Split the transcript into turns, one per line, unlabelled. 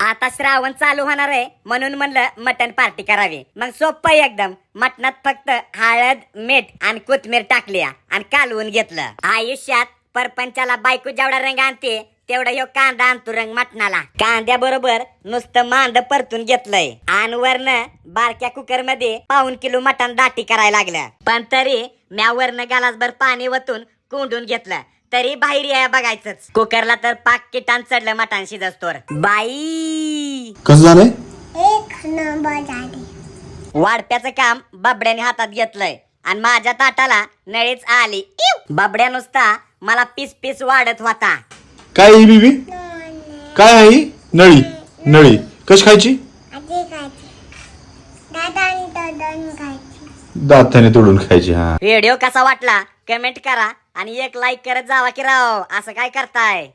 आता श्रावण चालू होणार आहे म्हणून म्हणलं मटन पार्टी करावी. मग सोपं एकदम. मटणात फक्त हळद मीठ आणि कोथमीर टाकली आणि कालवून घेतलं. आयुष्यात परपंचाला बायको जेवढा रंग आणते तेवढा ह्यो कांदा आणतो रंग मटणाला. कांद्या बरोबर नुसतं मांद परतून घेतलंय. आणि वरनं बारक्या कुकरमध्ये पाऊन किलो मटण दाटी करायला लागलं. पण तरी म्या वरण गलासभर पाणी वतून कोंडून घेतलं. तरी बाहेर या बघायचंच. कुकरला तर पाक किटान चढलं मटण शिजस्तोर बाई!
कसं झालंय?
एक नंबर झाले.
वाढप्याचं काम बबड्याने हातात घेतलंय. आणि माझ्या ताटाला नळीच आली! बबड्या नुसता मला पीस पीस वाढत होता.
काय बीबी? काय आहे? नळी. नळी. कशी खायची?
आधी खायची. दादानी दादानी खायची.
दाताने तोडून खायची हा.
व्हिडिओ कसा वाटला कमेंट करा. आणि एक लाईक करत जावा की राव. असं काय करताय?